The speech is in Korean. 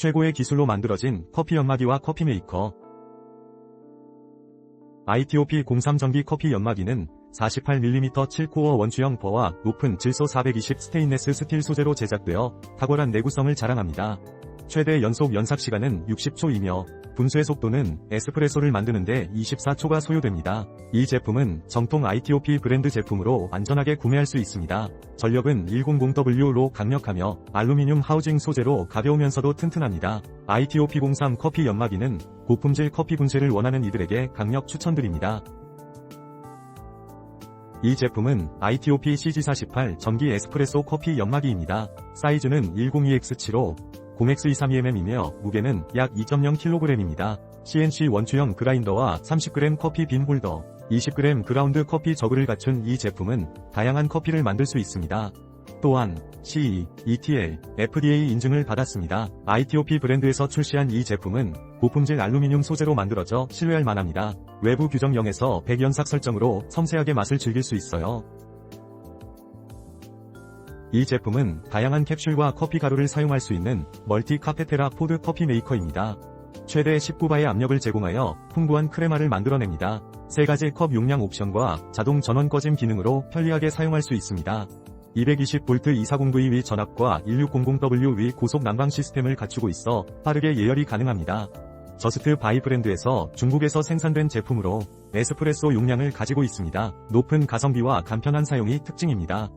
최고의 기술로 만들어진 커피 연마기와 커피 메이커. ITOP 03 전기 커피 연마기는 48mm 7코어 원추형 버와 높은 질소 420 스테인레스 스틸 소재로 제작되어 탁월한 내구성을 자랑합니다. 최대 연속 연삭 시간은 60초이며 분쇄 속도는 에스프레소를 만드는데 24초가 소요됩니다. 이 제품은 정통 ITOP 브랜드 제품으로 안전하게 구매할 수 있습니다. 전력은 100W로 강력하며 알루미늄 하우징 소재로 가벼우면서도 튼튼합니다. ITOP 03 커피 연마기는 고품질 커피 분쇄를 원하는 이들에게 강력 추천드립니다. 이 제품은 ITOP CG48 전기 에스프레소 커피 연마기입니다. 사이즈는 102X7로 0X23mm이며 무게는 약 2.0kg입니다. CNC 원추형 그라인더와 30g 커피 빈 홀더, 20g 그라운드 커피 저그를 갖춘 이 제품은 다양한 커피를 만들 수 있습니다. 또한 CE, ETL, FDA 인증을 받았습니다. ITOP 브랜드에서 출시한 이 제품은 고품질 알루미늄 소재로 만들어져 신뢰할 만합니다. 외부 규정 0에서 100연삭 설정으로 섬세하게 맛을 즐길 수 있어요. 이 제품은 다양한 캡슐과 커피 가루를 사용할 수 있는 멀티 카페테라 포드 커피 메이커입니다. 최대 19바의 압력을 제공하여 풍부한 크레마를 만들어냅니다. 세 가지 컵 용량 옵션과 자동 전원 꺼짐 기능으로 편리하게 사용할 수 있습니다. 220V 240V 위 전압과 1600W 위 고속 난방 시스템을 갖추고 있어 빠르게 예열이 가능합니다. 저스트 바이 브랜드에서 중국에서 생산된 제품으로 에스프레소 용량을 가지고 있습니다. 높은 가성비와 간편한 사용이 특징입니다.